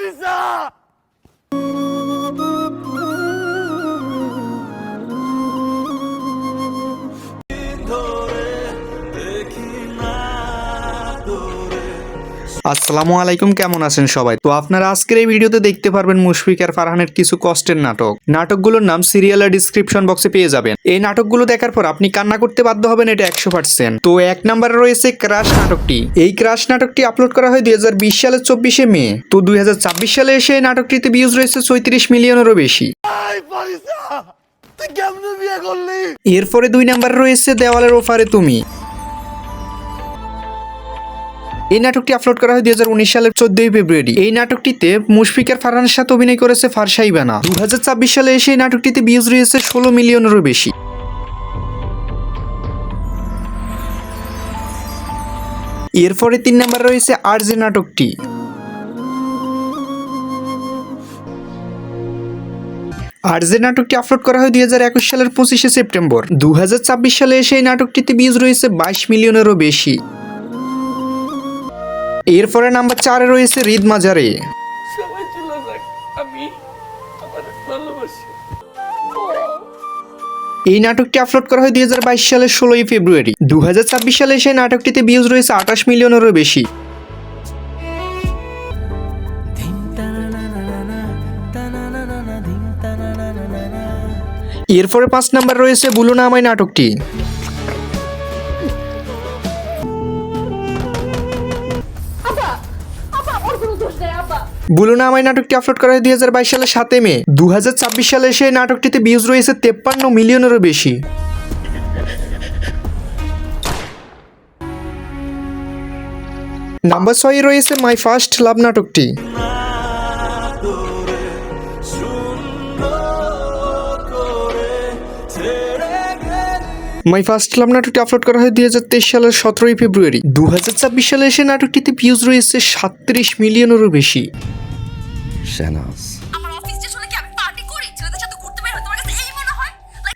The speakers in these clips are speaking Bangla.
兄さ。আসসালামু আলাইকুম কেমন আছেন সবাই? তো আপনারা আজকের এই ভিডিওতে দেখতে পারবেন মুশফিক আর ফারহানের কিছু কষ্টের নাটক। নাটকগুলোর নাম সিরিয়ালের ডিসক্রিপশন বক্সে পেয়ে যাবেন। এই নাটকগুলো দেখার পর আপনি কান্না করতে বাধ্য হবেন এটা একশো পার্সেন্ট তো এক নম্বরে রয়েছে ক্রাশ নাটকটি। এই ক্রাশ নাটকটি আপলোড করা হয় দুই হাজার বিশ সালের চব্বিশে মে। তো দুই সালে এসে এই নাটকটিতে ভিউজ রয়েছে চৌত্রিশ মিলিয়নেরও বেশি। এরপরে দুই নাম্বার রয়েছে দেওয়ালের ওপারে তুমি। এই নাটকটি আপলোড করা হয় দুই সালের চোদ্দই ফেব্রুয়ারি। এই নাটকটিতে মুশফিকার ফারহানের সাথে অভিনয় করেছে ফারসাই বানা। দু সালে এসে এই নাটকটিতে ভিউজ রয়েছে ষোলো মিলিয়নেরও বেশি। এরপরে তিন নাম্বার রয়েছে আর যে নাটকটি। আর যে নাটকটি আপলোড করা হয় দুই হাজার একুশ সালের পঁচিশে সেপ্টেম্বর। দু সালে এসে এই নাটকটিতে ভিউজ রয়েছে বাইশ মিলিয়নেরও বেশি। এরপরে নাম্বার চারে রয়েছে রিদ মাজারে। এই নাটকটি আপলোড করা হয় দু হাজার বাইশ সালের ষোলোই ফেব্রুয়ারি। দুহাজার ছাব্বিশ সালে সেই নাটকটিতে ভিউজ রয়েছে আঠাশ মিলিয়নেরও বেশি। এরপরে পাঁচ নাম্বার রয়েছে বুলু নামাই নাটকটি। বুলু নামাই নাটকটি আপলোড করা হয় দুই সালের সাতে মে। দু হাজার ছাব্বিশ সালে সেই নাটকটিতে ভিউজ রয়েছে তেপ্পান্ন মিলিয়নেরও বেশি। নাম্বার ছয় রয়েছে মাই ফার্স্ট লাভ নাটকটি। মাই ফার্স্ট লাভ নাটকটি আপলোড করা হয় দুই হাজার তেইশ সালের সতেরোই ফেব্রুয়ারি। দু হাজার ছাব্বিশ সালে এসে নাটকটিতে ভিউজ রয়েছে সাতত্রিশ মিলিয়নেরও বেশি। শাহনাজ আমার অফিস স্টেশনে কি আমি পার্টি করি? ছেলেদের সাথে ঘুরতে বের হই? তোমার কাছে এই মনে হয়?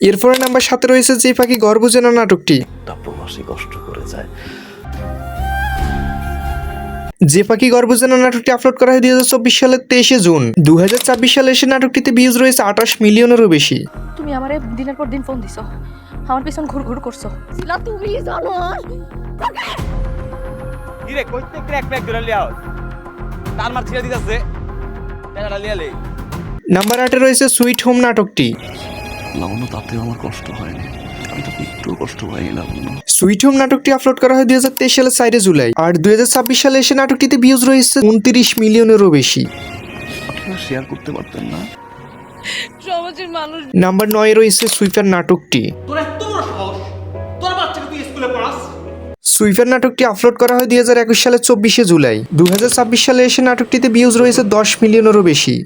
এরপরে নাম্বার সাথে রয়েছে যে পাখি গর্ভজেনা নাটকটি। প্রবাসী কষ্ট করে যায়। যে পাখি গর্ভজেনা নাটকটি আপলোড করা হয় দুই সালের তেইশে জুন। দু হাজার চব্বিশ সালে এসে নাটকটিতে ভিউজ রয়েছে আঠাশ মিলিয়নেরও বেশি। তুমি আমারে দিনের পর দিন ফোন দিছো। আমার পিছন ঘুর ঘুর করছ। শিলা তুমি জানো করে তার মার ছেড়ে দিতেছে। টাকাটা নাম্বার আটে রয়েছে সুইট হোম নাটকটি। লাবণ্য তাতেও আমার কষ্ট হয়নি। আমি তো একটু কষ্ট পাইনি লাবণ্য। সুইট হোম নাটকটি আপলোড করা হয় দুই সালের চারে জুলাই। আর দুই হাজার ছাব্বিশ সালে এসে নাটকটিতে ভিউজ রয়েছে উনত্রিশ মিলিয়নেরও বেশি। আপনারা শেয়ার করতে পারতেন না? সমাজের মানুষ নাম্বার নয় রয়েছে সুইপার নাটকটি। তোর সুইপার নাটকটি আপলোড করা হয় দু হাজার একুশ সালের চব্বিশে জুলাই। দু হাজার ছাব্বিশ সালে এসে নাটকটিতে ভিউজ রয়েছে দশ মিলিয়নেরও বেশি।